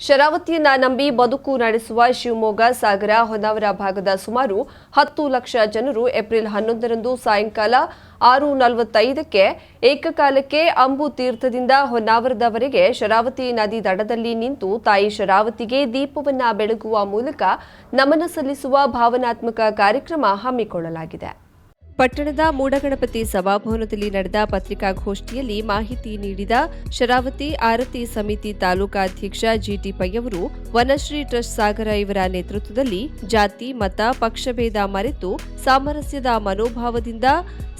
ಶರಾವತಿಯನ್ನ ನಂಬಿ ಬದುಕು ನಡೆಸುವ ಶಿವಮೊಗ್ಗ, ಸಾಗರ, ಹೊನ್ನಾವರ ಭಾಗದ ಸುಮಾರು ಹತ್ತು ಲಕ್ಷ ಜನರು ಏಪ್ರಿಲ್ ಹನ್ನೊಂದರಂದು ಸಾಯಂಕಾಲ ಆರು ನಲವತ್ತೈದಕ್ಕೆ ಏಕಕಾಲಕ್ಕೆ ಅಂಬು ತೀರ್ಥದಿಂದ ಹೊನ್ನಾವರದವರೆಗೆ ಶರಾವತಿ ನದಿ ದಡದಲ್ಲಿ ನಿಂತು ತಾಯಿ ಶರಾವತಿಗೆ ದೀಪವನ್ನ ಬೆಳಗುವ ಮೂಲಕ ನಮನ ಸಲ್ಲಿಸುವ ಭಾವನಾತ್ಮಕ ಕಾರ್ಯಕ್ರಮ ಹಮ್ಮಿಕೊಳ್ಳಲಾಗಿದೆ. ಪಟ್ಟಣದ ಮೂಡಗಣಪತಿ ಸಭಾಭವನದಲ್ಲಿ ನಡೆದ ಪತ್ರಿಕಾಗೋಷ್ಠಿಯಲ್ಲಿ ಮಾಹಿತಿ ನೀಡಿದ ಶರಾವತಿ ಆರತಿ ಸಮಿತಿ ತಾಲೂಕಾಧ್ಯಕ್ಷ ಜಿಟಿ ಪೈ ಅವರು, ವನಶ್ರೀ ಟ್ರಸ್ಟ್ ಸಾಗರ ಇವರ ನೇತೃತ್ವದಲ್ಲಿ ಜಾತಿ, ಮತ ಪಕ್ಷಭೇದ ಮರೆತು ಸಾಮರಸ್ಯದ ಮನೋಭಾವದಿಂದ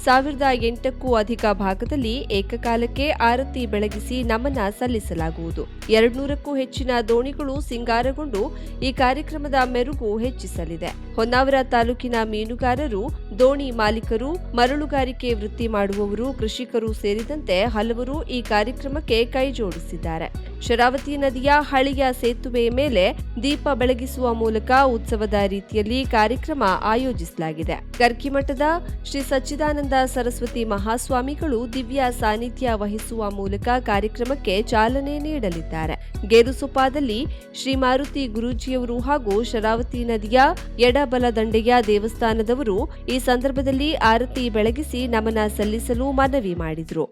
ಸಾವಿರದ ಎಂಟಕ್ಕೂ ಅಧಿಕ ಭಾಗದಲ್ಲಿ ಏಕಕಾಲಕ್ಕೆ ಆರತಿ ಬೆಳಗಿಸಿ ನಮನ ಸಲ್ಲಿಸಲಾಗುವುದು. ಎರಡ್ನೂರಕ್ಕೂ ಹೆಚ್ಚಿನ ದೋಣಿಗಳು ಸಿಂಗಾರಗೊಂಡು ಈ ಕಾರ್ಯಕ್ರಮದ ಮೆರುಗು ಹೆಚ್ಚಿಸಲಿದೆ. ಹೊನ್ನಾವರ ತಾಲೂಕಿನ ಮೀನುಗಾರರು ದೋಣಿ ಮಾಲೀಕರು ಮರಳುಗಾರಿಕೆ ವೃತ್ತಿ ಮಾಡುವವರು ಕೃಷಿಕರು ಸೇರಿದಂತೆ ಹಲವರು ಈ ಕಾರ್ಯಕ್ರಮಕ್ಕೆ ಕೈಜೋಡಿಸಿದ್ದಾರೆ. ಶರಾವತಿ ನದಿಯ ಹಳಿಯ ಸೇತುವೆಯ ಮೇಲೆ ದೀಪ ಬೆಳಗಿಸುವ ಮೂಲಕ ಉತ್ಸವದ ರೀತಿಯಲ್ಲಿ ಕಾರ್ಯಕ್ರಮ ಆಯೋಜಿಸಲಾಗಿದೆ. ಕರ್ಕಿಮಠದ ಶ್ರೀ ಸಚ್ಚಿದಾನಂದ ಸರಸ್ವತಿ ಮಹಾಸ್ವಾಮಿಗಳು ದಿವ್ಯ ಸಾನ್ನಿಧ್ಯ ವಹಿಸುವ ಮೂಲಕ ಕಾರ್ಯಕ್ರಮಕ್ಕೆ ಚಾಲನೆ ನೀಡಲಿದ್ದಾರೆ. ಗೇರುಸೊಪ್ಪಾದಲ್ಲಿ ಶ್ರೀ ಮಾರುತಿ ಗುರೂಜಿಯವರು ಹಾಗೂ ಶರಾವತಿ ನದಿಯ ಎಡಬಲ ದಂಡೆಯ ದೇವಸ್ಥಾನದವರು ಈ ಸಂದರ್ಭದಲ್ಲಿ ಆರತಿ ಬೆಳಗಿಸಿ ನಮನ ಸಲ್ಲಿಸಲು ಮನವಿ ಮಾಡಿದರು.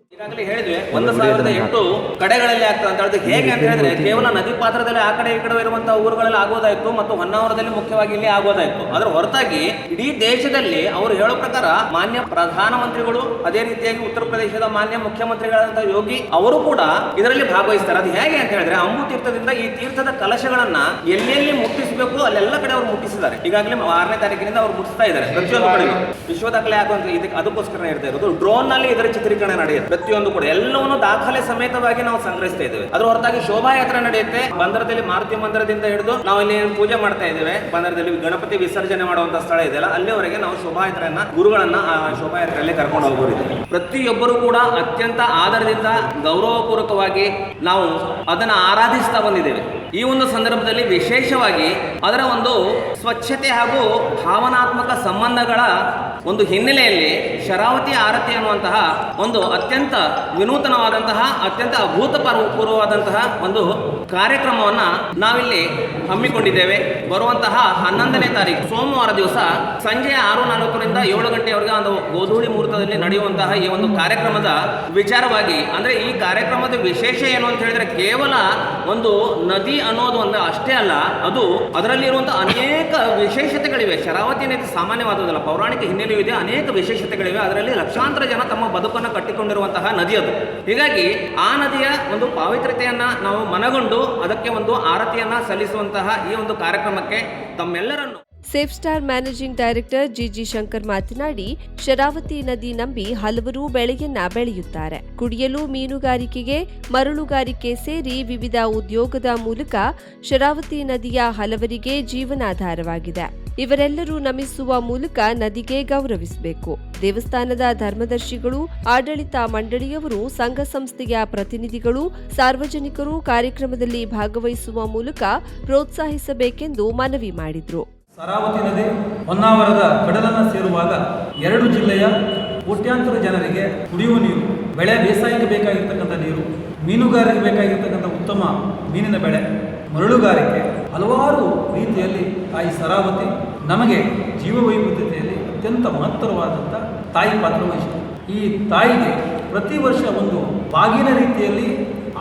ಹೇಗೆ ಅಂತ ಹೇಳಿದ್ರೆ ಕೇವಲ ನದಿ ಪಾತ್ರದಲ್ಲಿ ಆ ಕಡೆ ಈ ಕಡೆ ಇರುವಂತಹ ಊರುಗಳಲ್ಲಿ ಆಗೋದಾಯ್ತು ಮತ್ತು ಹೊನ್ನಾವರದಲ್ಲಿ ಮುಖ್ಯವಾಗಿ ಇಲ್ಲಿ ಆಗೋದಾಯ್ತು. ಅದರ ಹೊರತಾಗಿ ಇಡೀ ದೇಶದಲ್ಲಿ ಅವರು ಹೇಳೋ ಪ್ರಕಾರ ಮಾನ್ಯ ಪ್ರಧಾನಮಂತ್ರಿಗಳು ಅದೇ ರೀತಿಯಾಗಿ ಉತ್ತರ ಪ್ರದೇಶದ ಮಾನ್ಯ ಮುಖ್ಯಮಂತ್ರಿಗಳಾದಂತಹ ಯೋಗಿ ಅವರು ಕೂಡ ಇದರಲ್ಲಿ ಭಾಗವಹಿಸ್ತಾರೆ. ಅದು ಹೇಗೆ ಅಂತ ಹೇಳಿದ್ರೆ ಅಂಬು ತೀರ್ಥದಿಂದ ಈ ತೀರ್ಥದ ಕಲಶಗಳನ್ನ ಎಲ್ಲೆಲ್ಲಿ ಮುಟ್ಟಿಸಬೇಕು ಅಲ್ಲೆಲ್ಲ ಕಡೆ ಅವರು ಮುಟ್ಟಿಸಿದ್ದಾರೆ. ಈಗಾಗಲೇ ಆರನೇ ತಾರೀಕಿನಿಂದ ಅವರು ಮುಟ್ಟಿಸ್ತಾ ಇದ್ದಾರೆ. ಪ್ರತಿಯೊಂದು ಕಡೆ ವಿಶ್ವ ದಾಖಲೆ ಆಗುವಂತ ಇದಕ್ಕೆ ಅದಕ್ಕೋಸ್ಕರ ಇರ್ತಾ ಇರೋದು. ಡ್ರೋನ್ನಲ್ಲಿ ಇದರ ಚಿತ್ರೀಕರಣ ನಡೆಯುತ್ತೆ. ಪ್ರತಿಯೊಂದು ಕೂಡ ಎಲ್ಲವನ್ನು ದಾಖಲೆ ಸಮೇತವಾಗಿ ನಾವು ಸಂಗ್ರಹಿಸ್ತಾ ಇದ್ದೇವೆ. ಅದ್ರ ಹೊರತಾಗಿ ಶೋಭಾಯಾತ್ರೆ ನಡೆಯುತ್ತೆ. ಬಂದರದಲ್ಲಿ ಮಾರುತಿ ಮಂದಿರದಿಂದ ಹಿಡಿದು ನಾವು ಇಲ್ಲಿ ಪೂಜೆ ಮಾಡ್ತಾ ಇದ್ದೇವೆ. ಬಂದರದಲ್ಲಿ ಗಣಪತಿ ವಿಸರ್ಜನೆ ಮಾಡುವಂತ ಸ್ಥಳ ಇದೆಯಲ್ಲ, ಅಲ್ಲಿವರೆಗೆ ನಾವು ಶೋಭಾಯಾತ್ರೆಯನ್ನ, ಗುರುಗಳನ್ನ ಆ ಶೋಭಾಯಾತ್ರೆಯಲ್ಲಿ ಕರ್ಕೊಂಡು ಹೋಗೋರಿದೆ ಪ್ರತಿಯೊಬ್ಬರು ಕೂಡ ಅತ್ಯಂತ ಆದರದಿಂದ, ಗೌರವಪೂರ್ವಕವಾಗಿ ನಾವು ಅದನ್ನ ಆರಾಧಿಸ್ತಾ ಬಂದಿದ್ದೇವೆ. ಈ ಒಂದು ಸಂದರ್ಭದಲ್ಲಿ ವಿಶೇಷವಾಗಿ ಅದರ ಒಂದು ಸ್ವಚ್ಛತೆ ಹಾಗೂ ಭಾವನಾತ್ಮಕ ಸಂಬಂಧಗಳ ಒಂದು ಹಿನ್ನೆಲೆಯಲ್ಲಿ ಶರಾವತಿ ಆರತಿ ಅನ್ನುವಂತಹ ಒಂದು ಅತ್ಯಂತ ವಿನೂತನವಾದಂತಹ, ಅತ್ಯಂತ ಅಭೂತಪೂರ್ವ ಪೂರ್ವವಾದಂತಹ ಒಂದು ಕಾರ್ಯಕ್ರಮವನ್ನ ನಾವಿಲ್ಲಿ ಹಮ್ಮಿಕೊಂಡಿದ್ದೇವೆ. ಬರುವಂತಹ ಹನ್ನೊಂದನೇ ತಾರೀಕು, ಸೋಮವಾರ ದಿವಸ ಸಂಜೆ ಆರು ನಾಲ್ಕರಿಂದ ಏಳು ಗಂಟೆವರೆಗೆ ಒಂದು ಗೋಧೂಳಿ ಮುಹೂರ್ತದಲ್ಲಿ ನಡೆಯುವಂತಹ ಈ ಒಂದು ಕಾರ್ಯಕ್ರಮದ ವಿಚಾರವಾಗಿ, ಅಂದ್ರೆ ಈ ಕಾರ್ಯಕ್ರಮದ ವಿಶೇಷ ಏನು ಅಂತ ಹೇಳಿದ್ರೆ ಕೇವಲ ಒಂದು ನದಿ ಅನ್ನೋದು ಒಂದು ಅಷ್ಟೇ ಅಲ್ಲ, ಅದು ಅದರಲ್ಲಿರುವಂತಹ ಅನೇಕ ವಿಶೇಷತೆಗಳಿವೆ. ಶರಾವತಿ ನದಿ ಸಾಮಾನ್ಯವಾದದಲ್ಲ ಪೌರಾಣಿಕ ಇದೆ, ಅನೇಕ ವಿಶೇಷತೆಗಳಿವೆ. ಅದರಲ್ಲಿ ಲಕ್ಷಾಂತರ ಜನ ತಮ್ಮ ಬದುಕನ್ನು ಕಟ್ಟಿಕೊಂಡಿರುವಂತಹ ನದಿ ಅದು. ಹೀಗಾಗಿ ಆ ನದಿಯ ಒಂದು ಪಾವಿತ್ರ್ಯತೆಯನ್ನ ನಾವು ಮನಗೊಂಡು ಅದಕ್ಕೆ ಒಂದು ಆರತಿಯನ್ನ ಸಲ್ಲಿಸುವಂತಹ ಈ ಒಂದು ಕಾರ್ಯಕ್ರಮಕ್ಕೆ ತಮ್ಮೆಲ್ಲರನ್ನು safe star managing director GG Shankar ಮಾತನಾಡಿ, ಶರಾವತಿ ನದಿ ನಂಬಿ ಹಲವರು ಬೆಳೆಯನ್ನ ಬೆಳೆಯುತ್ತಾರೆ. ಕುಡಿಯಲು ಮೀನುಗಾರಿಕೆಗೆ ಮರಳುಗಾರಿಕೆ ಸೇರಿ ವಿವಿಧ ಉದ್ಯೋಗದ ಮೂಲಕ ಶರಾವತಿ ನದಿಯ ಹಲವರಿಗೆ ಜೀವನಾಧಾರವಾಗಿದೆ. ಇವರೆಲ್ಲರೂ ನಮಿಸುವ ಮೂಲಕ ನದಿಗೆ ಗೌರವಿಸಬೇಕು. ದೇವಸ್ಥಾನದ ಧರ್ಮದರ್ಶಿಗಳು, ಆಡಳಿತ ಮಂಡಳಿಯವರು, ಸಂಘ ಸಂಸ್ಥೆಯ ಪ್ರತಿನಿಧಿಗಳು, ಸಾರ್ವಜನಿಕರು ಕಾರ್ಯಕ್ರಮದಲ್ಲಿ ಭಾಗವಹಿಸುವ ಮೂಲಕ ಪ್ರೋತ್ಸಾಹಿಸಬೇಕೆಂದು ಮನವಿ ಮಾಡಿದರು. ಸರಾವತಿ ನದಿ ಹೊನ್ನಾವರದ ಕಡಲನ್ನು ಸೇರುವಾಗ ಎರಡು ಜಿಲ್ಲೆಯ ಕೋಟ್ಯಾಂತರ ಜನರಿಗೆ ಕುಡಿಯುವ ನೀರು, ಬೆಳೆ ಬೇಸಾಯಕ್ಕೆ ಬೇಕಾಗಿರ್ತಕ್ಕಂಥ ನೀರು ಮೀನುಗಾರಿಕೆ ಬೇಕಾಗಿರ್ತಕ್ಕಂಥ ಉತ್ತಮ ಮೀನಿನ ಬೆಳೆ, ಮರಳುಗಾರಿಕೆ ಹಲವಾರು ರೀತಿಯಲ್ಲಿ ತಾಯಿ ಸರಾವತಿ ನಮಗೆ ಜೀವ ವೈವಿಧ್ಯತೆಯಲ್ಲಿ ಅತ್ಯಂತ ಮಹತ್ತರವಾದಂಥ ತಾಯಿ ಪಾತ್ರ ವಹಿಸಿದೆ. ಈ ತಾಯಿಗೆ ಪ್ರತಿ ವರ್ಷ ಒಂದು ಬಾಗಿನ ರೀತಿಯಲ್ಲಿ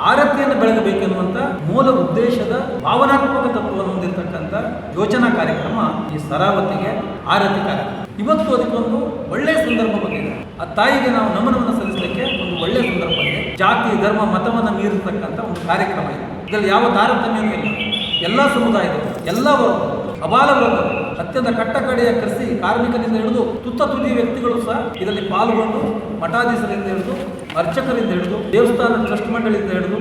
ಆರತಿಯನ್ನು ಬೆಳಗಬೇಕೆನ್ನುವಂಥ ಮೂಲ ಉದ್ದೇಶದ ಭಾವನಾತ್ಮಕ ತತ್ವವನ್ನು ಹೊಂದಿರತಕ್ಕಂಥ ಯೋಚನಾ ಕಾರ್ಯಕ್ರಮ ಈ ಸರಾವತಿಗೆ ಆರತಿ ಕಾರ್ಯಕ್ರಮ. ಇವತ್ತು ಅದಕ್ಕೊಂದು ಒಳ್ಳೆಯ ಸಂದರ್ಭ ಬಂದಿದೆ. ಆ ತಾಯಿಗೆ ನಾವು ನಮನವನ್ನು ಸಲ್ಲಿಸಲಿಕ್ಕೆ ಒಂದು ಒಳ್ಳೆಯ ಸಂದರ್ಭ ಇದೆ ಜಾತಿ, ಧರ್ಮ, ಮತವನ್ನು ಮೀರಿರ್ತಕ್ಕಂಥ ಒಂದು ಕಾರ್ಯಕ್ರಮ ಇದೆ. ಇದರಲ್ಲಿ ಯಾವ ತಾರತಮ್ಯವೂ ಇಲ್ಲ. ಎಲ್ಲ ಸಮುದಾಯದವರು, ಎಲ್ಲ ವರ್ಗ ಅಬಾಲ ವರ್ಗ ಅತ್ಯಂತ ಕಟ್ಟಕಡೆಯ ಕೃಷಿ ಕಾರ್ಮಿಕರಿಂದ ಹಿಡಿದು ತುತ್ತ ತುದಿ ವ್ಯಕ್ತಿಗಳು ಸಹ ಇದರಲ್ಲಿ ಪಾಲ್ಗೊಂಡು, ಮಠಾಧೀಶರಿಂದ ಹಿಡಿದು, ಅರ್ಚಕರಿಂದ ಹಿಡಿದು, ದೇವಸ್ಥಾನ ಟ್ರಸ್ಟ್ ಮಂಡಳಿಯಿಂದ ಹಿಡಿದು,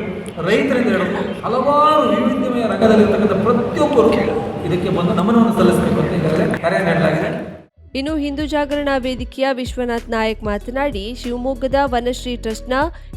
ರೈತರಿಂದ ಹಿಡಿದು ಹಲವಾರು ವೈವಿಧ್ಯಮಯ ರಂಗದಲ್ಲಿರ್ತಕ್ಕಂಥ ಪ್ರತಿಯೊಬ್ಬರು ಇದಕ್ಕೆ ಬಂದು ನಮನವನ್ನು ಸಲ್ಲಿಸಬೇಕು ಅಂತ ಈಗಾಗಲೇ ಕರೆ ನೀಡಲಾಗಿದೆ. ಇನ್ನು ಹಿಂದೂ ಜಾಗರಣಾ ವೇದಿಕೆಯ ವಿಶ್ವನಾಥ್ ನಾಯಕ್ ಮಾತನಾಡಿ, ಶಿವಮೊಗ್ಗದ ವನಶ್ರೀ ಟ್ರಸ್ಟ್ನ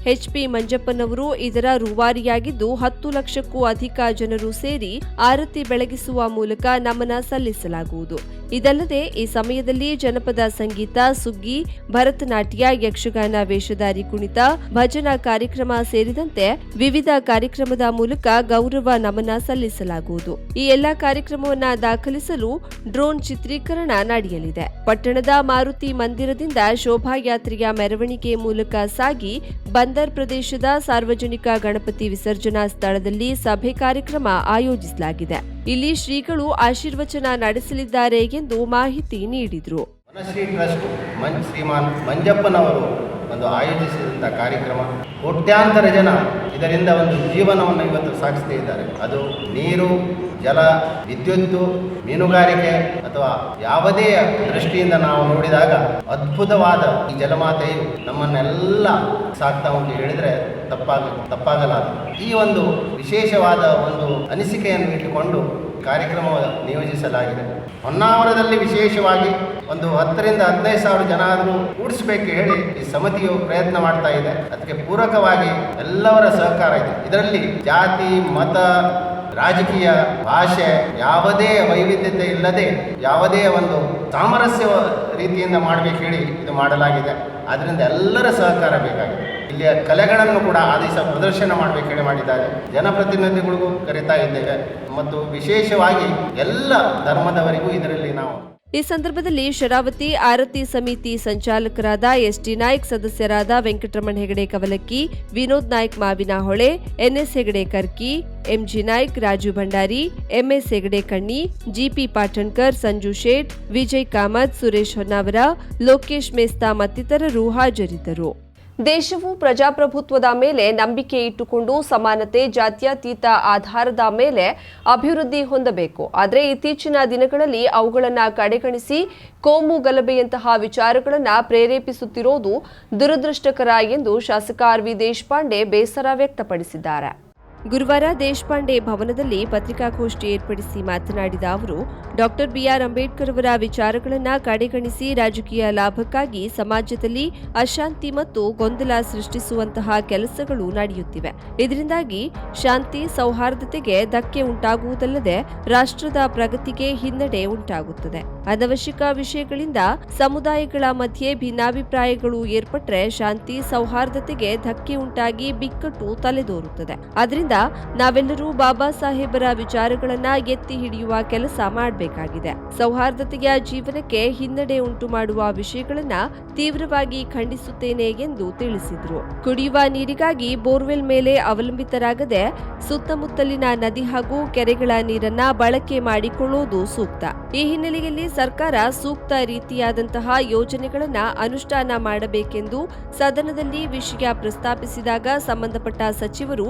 ಎಚ್ಪಿ ಮಂಜಪ್ಪನವರು ಇದರ ರೂವಾರಿಯಾಗಿದ್ದು, ಹತ್ತು ಲಕ್ಷಕ್ಕೂ ಅಧಿಕ ಜನರು ಸೇರಿ ಆರತಿ ಬೆಳಗಿಸುವ ಮೂಲಕ ನಮನ ಸಲ್ಲಿಸಲಾಗುವುದು. ಇದಲ್ಲದೆ ಈ ಸಮಯದಲ್ಲಿ ಜನಪದ ಸಂಗೀತ, ಸುಗ್ಗಿ, ಭರತನಾಟ್ಯ, ಯಕ್ಷಗಾನ, ವೇಷಧಾರಿ, ಕುಣಿತ, ಭಜನಾ ಕಾರ್ಯಕ್ರಮ ಸೇರಿದಂತೆ ವಿವಿಧ ಕಾರ್ಯಕ್ರಮದ ಮೂಲಕ ಗೌರವ ನಮನ ಸಲ್ಲಿಸಲಾಗುವುದು. ಈ ಎಲ್ಲಾ ಕಾರ್ಯಕ್ರಮವನ್ನ ದಾಖಲಿಸಲು ಡ್ರೋನ್ ಚಿತ್ರೀಕರಣ ನಡೆಯಲಿದೆ. ಪಟ್ಟಣದ ಮಾರುತಿ ಮಂದಿರದಿಂದ ಶೋಭಾಯಾತ್ರೆಯ ಮೆರವಣಿಗೆ ಮೂಲಕ ಸಾಗಿ ಬಂದರ್ ಪ್ರದೇಶದ ಸಾರ್ವಜನಿಕ ಗಣಪತಿ ವಿಸರ್ಜನಾ ಸ್ಥಳದಲ್ಲಿ ಸಭೆ ಕಾರ್ಯಕ್ರಮ ಆಯೋಜಿಸಲಾಗಿದೆ. ಇಲ್ಲಿ ಶ್ರೀಗಳು ಆಶೀರ್ವಚನ ನಡೆಸಲಿದ್ದಾರೆ ಎಂದು ಮಾಹಿತಿ ನೀಡಿದರು. ವನಶ್ರೀ ಟ್ರಸ್ಟ್, ಮಂಜ್ ಶ್ರೀಮಾನ್ ಮಂಜಪ್ಪನವರು ಒಂದು ಆಯೋಜಿಸಿದಂಥ ಕಾರ್ಯಕ್ರಮ. ಕೋಟ್ಯಾಂತರ ಜನ ಇದರಿಂದ ಒಂದು ಜೀವನವನ್ನು ಇವತ್ತು ಸಾಗಿಸ್ತಾ ಇದ್ದಾರೆ. ಅದು ನೀರು, ಜಲ, ವಿದ್ಯುತ್ತು, ಮೀನುಗಾರಿಕೆ ಅಥವಾ ಯಾವುದೇ ದೃಷ್ಟಿಯಿಂದ ನಾವು ನೋಡಿದಾಗ ಅದ್ಭುತವಾದ ಈ ಜಲಮಾತೆಯು ನಮ್ಮನ್ನೆಲ್ಲ ಸಾಕ್ತಾ ಉಂಟು. ಹೇಳಿದರೆ ತಪ್ಪಾಗ ತಪ್ಪಾಗಲಾರದು. ಈ ಒಂದು ವಿಶೇಷವಾದ ಒಂದು ಅನಿಸಿಕೆಯನ್ನು ಇಟ್ಟುಕೊಂಡು ಕಾರ್ಯಕ್ರಮ ನಿಯೋಜಿಸಲಾಗಿದೆ. ಹೊನ್ನಾವರದಲ್ಲಿ ವಿಶೇಷವಾಗಿ ಒಂದು ಹತ್ತರಿಂದ ಹದಿನೈದು ಸಾವಿರ ಜನ ಆದರೂ ಕೂಡಿಸಬೇಕು ಹೇಳಿ ಈ ಸಮಿತಿಯು ಪ್ರಯತ್ನ ಮಾಡ್ತಾ ಇದೆ. ಅದಕ್ಕೆ ಪೂರಕವಾಗಿ ಎಲ್ಲವರ ಸಹಕಾರ ಇದೆ. ಇದರಲ್ಲಿ ಜಾತಿ, ಮತ, ರಾಜಕೀಯ, ಭಾಷೆ ಯಾವುದೇ ವೈವಿಧ್ಯತೆ ಇಲ್ಲದೆ ಯಾವುದೇ ಒಂದು ಸಾಮರಸ್ಯ ರೀತಿಯಿಂದ ಮಾಡಬೇಕು ಹೇಳಿ ಇದು ಮಾಡಲಾಗಿದೆ. ಆದ್ದರಿಂದ ಎಲ್ಲರ ಸಹಕಾರ ಬೇಕಾಗಿದೆ. ಇಲ್ಲಿಯ ಕಲೆಗಳನ್ನು ಕೂಡ ಆ ದಿವಸ ಪ್ರದರ್ಶನ ಮಾಡಬೇಕು ಹೇಳಿ ಮಾಡಿದ್ದಾರೆ. ಜನಪ್ರತಿನಿಧಿಗಳಿಗೂ ಕರೀತಾ ಇದ್ದೇವೆ. ಮತ್ತು ವಿಶೇಷವಾಗಿ ಎಲ್ಲ ಧರ್ಮದವರಿಗೂ ಇದರಲ್ಲಿ ನಾವು ಈ ಸಂದರ್ಭದಲ್ಲಿ ಶರಾವತಿ ಆರತಿ ಸಮಿತಿ ಸಂಚಾಲಕರಾದ ಎಸ್ಟಿ ನಾಯ್ಕ್, ಸದಸ್ಯರಾದ Venkataramana Hegde Kavalakki, Vinod Naik Mavinahole, NS Hegde Karki, MG Naik, Raju Bhandari, MS Hegde Kanni, GP Patankar, Sanju Shet, Vijay Kamath, Suresh Honnavar, Lokesh Mesta ಮತ್ತಿತರರು ಹಾಜರಿದ್ದರು. ದೇಶವು ಪ್ರಜಾಪ್ರಭುತ್ವದ ಮೇಲೆ ನಂಬಿಕೆ ಇಟ್ಟುಕೊಂಡು ಸಮಾನತೆ, ಜಾತ್ಯತೀತ ಆಧಾರದ ಮೇಲೆ ಅಭಿವೃದ್ಧಿ ಹೊಂದಬೇಕು. ಆದರೆ ಇತ್ತೀಚಿನ ದಿನಗಳಲ್ಲಿ ಅವುಗಳನ್ನು ಕಡೆಗಣಿಸಿ ಕೋಮು ಗಲಭೆಯಂತಹ ವಿಚಾರಗಳನ್ನು ಪ್ರೇರೇಪಿಸುತ್ತಿರೋದು ದುರದೃಷ್ಟಕರ ಎಂದು ಶಾಸಕ ಆರ್ ವಿ ದೇಶಪಾಂಡೆ ಬೇಸರ ವ್ಯಕ್ತಪಡಿಸಿದ್ದಾರೆ. ಗುರುವಾರ ದೇಶಪಾಂಡೆ ಭವನದಲ್ಲಿ ಪತ್ರಿಕಾಗೋಷ್ಠಿ ಏರ್ಪಡಿಸಿ ಮಾತನಾಡಿದ ಅವರು, ಡಾಕ್ಟರ್ ಬಿಆರ್ ಅಂಬೇಡ್ಕರ್ ಅವರ ವಿಚಾರಗಳನ್ನು ಕಡೆಗಣಿಸಿ ರಾಜಕೀಯ ಲಾಭಕ್ಕಾಗಿ ಸಮಾಜದಲ್ಲಿ ಅಶಾಂತಿ ಮತ್ತು ಗೊಂದಲ ಸೃಷ್ಟಿಸುವಂತಹ ಕೆಲಸಗಳು ನಡೆಯುತ್ತಿವೆ. ಇದರಿಂದಾಗಿ ಶಾಂತಿ, ಸೌಹಾರ್ದತೆಗೆ ಧಕ್ಕೆ ಉಂಟಾಗುವುದಲ್ಲದೆ ರಾಷ್ಟ್ರದ ಪ್ರಗತಿಗೆ ಹಿನ್ನಡೆ ಉಂಟಾಗುತ್ತದೆ. ಅನವಶ್ಯಕ ವಿಷಯಗಳಿಂದ ಸಮುದಾಯಗಳ ಮಧ್ಯೆ ಭಿನ್ನಾಭಿಪ್ರಾಯಗಳು ಏರ್ಪಟ್ರೆ ಶಾಂತಿ, ಸೌಹಾರ್ದತೆಗೆ ಧಕ್ಕೆ ಉಂಟಾಗಿ ಬಿಕ್ಕಟ್ಟು ತಲೆದೋರುತ್ತದೆ. ಅದರಿಂದ ನಾವೆಲ್ಲರೂ ಬಾಬಾ ಸಾಹೇಬರ ವಿಚಾರಗಳನ್ನ ಎತ್ತಿ ಹಿಡಿಯುವ ಕೆಲಸ ಮಾಡಬೇಕಾಗಿದೆ. ಸೌಹಾರ್ದತೆಯ ಜೀವನಕ್ಕೆ ಹಿನ್ನಡೆ ಉಂಟು ಮಾಡುವ ವಿಷಯಗಳನ್ನ ತೀವ್ರವಾಗಿ ಖಂಡಿಸುತ್ತೇನೆ ಎಂದು ತಿಳಿಸಿದರು. ಕುಡಿಯುವ ನೀರಿಗಾಗಿ ಬೋರ್ವೆಲ್ ಮೇಲೆ ಅವಲಂಬಿತರಾಗದೆ ಸುತ್ತಮುತ್ತಲಿನ ನದಿ ಹಾಗೂ ಕೆರೆಗಳ ನೀರನ್ನ ಬಳಕೆ ಮಾಡಿಕೊಳ್ಳುವುದು ಸೂಕ್ತ. ಈ ಹಿನ್ನೆಲೆಯಲ್ಲಿ ಸರ್ಕಾರ ಸೂಕ್ತ ರೀತಿಯಾದಂತಹ ಯೋಜನೆಗಳನ್ನ ಅನುಷ್ಠಾನ ಮಾಡಬೇಕೆಂದು ಸದನದಲ್ಲಿ ವಿಷಯ ಪ್ರಸ್ತಾಪಿಸಿದಾಗ ಸಂಬಂಧಪಟ್ಟ ಸಚಿವರು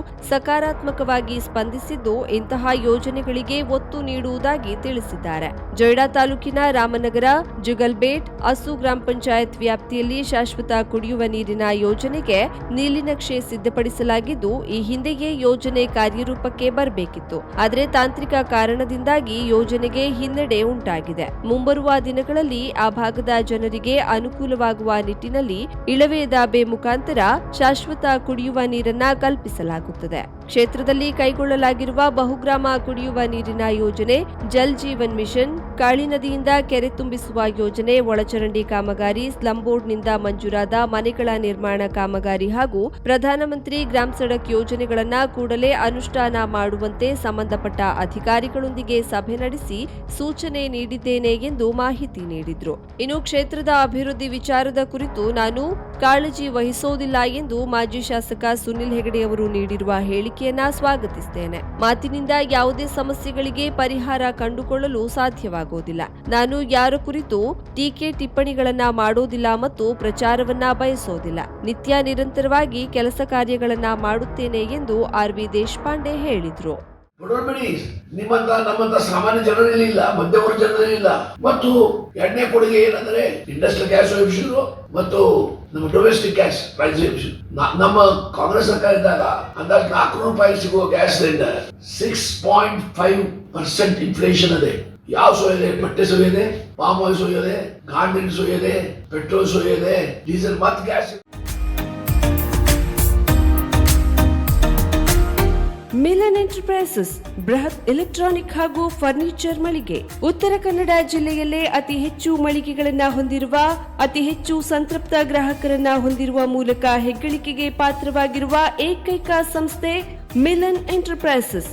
ಸಕಾರಾತ್ಮಕವಾಗಿ ಸ್ಪಂದಿಸಿದ್ದು ಇಂತಹ ಯೋಜನೆಗಳಿಗೆ ಒತ್ತು ನೀಡುವುದಾಗಿ ತಿಳಿಸಿದ್ದಾರೆ. ಜೊಯ್ಡಾ ತಾಲೂಕಿನ ರಾಮನಗರ ಜುಗಲ್ಬೇಟ್ ಅಸು ಗ್ರಾಮ ಪಂಚಾಯತ್ ವ್ಯಾಪ್ತಿಯಲ್ಲಿ ಶಾಶ್ವತ ಕುಡಿಯುವ ನೀರಿನ ಯೋಜನೆಗೆ ನೀಲಿನಕ್ಷೆ ಸಿದ್ಧಪಡಿಸಲಾಗಿದ್ದು, ಈ ಹಿಂದೆಯೇ ಯೋಜನೆ ಕಾರ್ಯರೂಪಕ್ಕೆ ಬರಬೇಕಿತ್ತು. ಆದರೆ ತಾಂತ್ರಿಕ ಕಾರಣದಿಂದಾಗಿ ಯೋಜನೆಗೆ ಹಿನ್ನಡೆ ಉಂಟಾಗಿದೆ. ಮುಂಬರುವ ದಿನಗಳಲ್ಲಿ ಆ ಭಾಗದ ಜನರಿಗೆ ಅನುಕೂಲವಾಗುವ ನಿಟ್ಟಿನಲ್ಲಿ ಇಳವೆ ದಾಬೆ ಮುಖಾಂತರ ಶಾಶ್ವತ ಕುಡಿಯುವ ನೀರನ್ನ ಕಲ್ಪಿಸಲಾಗುತ್ತದೆ. ಕ್ಷೇತ್ರದಲ್ಲಿ ಕೈಗೊಳ್ಳಲಾಗಿರುವ ಬಹುಗ್ರಾಮ ಕುಡಿಯುವ ನೀರಿನ ಯೋಜನೆ ಜಲ್ ಜೀವನ್ ಮಿಷನ್ ಕಾಳಿ ನದಿಯಿಂದ ಕೆರೆ ತುಂಬಿಸುವ ಯೋಜನೆ, ಒಳಚರಂಡಿ ಕಾಮಗಾರಿ, ಸ್ಲಂ ಬೋರ್ಡ್ನಿಂದ ಮಂಜೂರಾದ ಮನೆಗಳ ನಿರ್ಮಾಣ ಕಾಮಗಾರಿ ಹಾಗೂ ಪ್ರಧಾನಮಂತ್ರಿ ಗ್ರಾಮ್ ಸಡಕ್ ಯೋಜನೆಗಳನ್ನ ಕೂಡಲೇ ಅನುಷ್ಠಾನ ಮಾಡುವಂತೆ ಸಂಬಂಧಪಟ್ಟ ಅಧಿಕಾರಿಗಳೊಂದಿಗೆ ಸಭೆ ನಡೆಸಿ ಸೂಚನೆ ನೀಡಿದ್ದೇನೆ ಎಂದು ಮಾಹಿತಿ ನೀಡಿದ್ರು. ಇನ್ನು ಕ್ಷೇತ್ರದ ಅಭಿವೃದ್ಧಿ ವಿಚಾರದ ಕುರಿತು ನಾನು ಕಾಳಜಿ ವಹಿಸೋದಿಲ್ಲ ಎಂದು ಮಾಜಿ ಶಾಸಕ ಸುನಿಲ್ ಹೆಗಡೆ ಅವರು ನೀಡಿರುವ ಹೇಳಿಕೆಯನ್ನ ಸ್ವಾಗತಿಸುತ್ತೇನೆ ಮಾತಿನಿಂದ ಯಾವುದೇ ಸಮಸ್ಯೆಗಳಿಗೆ ಪರಿಹಾರ ಕಂಡುಕೊಳ್ಳಲು ಸಾಧ್ಯವಾಗುವುದಿಲ್ಲ ನಾನು ಯಾರ ಕುರಿತು ಟೀಕೆ ಟಿಪ್ಪಣಿಗಳನ್ನ ಮಾಡೋದಿಲ್ಲ ಮತ್ತು ಪ್ರಚಾರವನ್ನ ಬಯಸೋದಿಲ್ಲ. ನಿತ್ಯ ನಿರಂತರವಾಗಿ ಕೆಲಸ ಕಾರ್ಯಗಳನ್ನ ಮಾಡುತ್ತೇನೆ ಎಂದು ಆರ್ ವಿ ದೇಶಪಾಂಡೆ ಹೇಳಿದ್ರು. ನಿಮ್ಮಂತ, ನಮ್ಮಂತ ಸಾಮಾನ್ಯ ಜನರಲ್ಲಿ ಇಲ್ಲ, ಮಧ್ಯವರ್ಗ ಜನರಲ್ಲಿ ಇಲ್ಲ. ಮತ್ತು ಎರಡನೇ ಕೊಡುಗೆ ಏನಂದ್ರೆ ಇಂಡಸ್ಟ್ರಿಯಲ್ ಗ್ಯಾಸ್ ಎಮಿಷನ್ ಮತ್ತು ನಮ್ಮ ಡೊಮೆಸ್ಟಿಕ್ ಗ್ಯಾಸ್ ಪ್ರೈಸ್ ಎಮಿಷನ್ ನಮ್ಮ ಕಾಂಗ್ರೆಸ್ ಸರ್ಕಾರ ಇದ್ದಾಗ ಅಂದಾಜು ನಾಲ್ಕು ರೂಪಾಯಿ ಸಿಗುವ gas cylinder six point five percent inflation ಅದೇ. ಯಾವ ಸೋಯಿದೆ ಬಟ್ಟೆ ಸೋಯಿದೆ ಪಾಮ್ ಆಯಿಲ್ ಸೋಯಿದೆ ಗಾಂಡಿನ್ ಸೋಯಿದೆ ಪೆಟ್ರೋಲ್ ಸೋಯಿದೆ ಡೀಸೆಲ್ ಮತ್ತು ಗ್ಯಾಸ್. ಮಿಲನ್ ಎಂಟರ್ಪ್ರೈಸಸ್ ಬೃಹತ್ ಎಲೆಕ್ಟ್ರಾನಿಕ್ ಹಾಗೂ ಫರ್ನಿಚರ್ ಮಳಿಗೆ. ಉತ್ತರ ಕನ್ನಡ ಜಿಲ್ಲೆಯಲ್ಲೇ ಅತಿ ಹೆಚ್ಚು ಮಳಿಗೆಗಳನ್ನು ಹೊಂದಿರುವ, ಅತಿ ಹೆಚ್ಚು ಸಂತೃಪ್ತ ಗ್ರಾಹಕರನ್ನು ಹೊಂದಿರುವ ಮೂಲಕ ಹೆಗ್ಗಳಿಕೆಗೆ ಪಾತ್ರವಾಗಿರುವ ಏಕೈಕ ಸಂಸ್ಥೆ ಮಿಲನ್ ಎಂಟರ್ಪ್ರೈಸಸ್.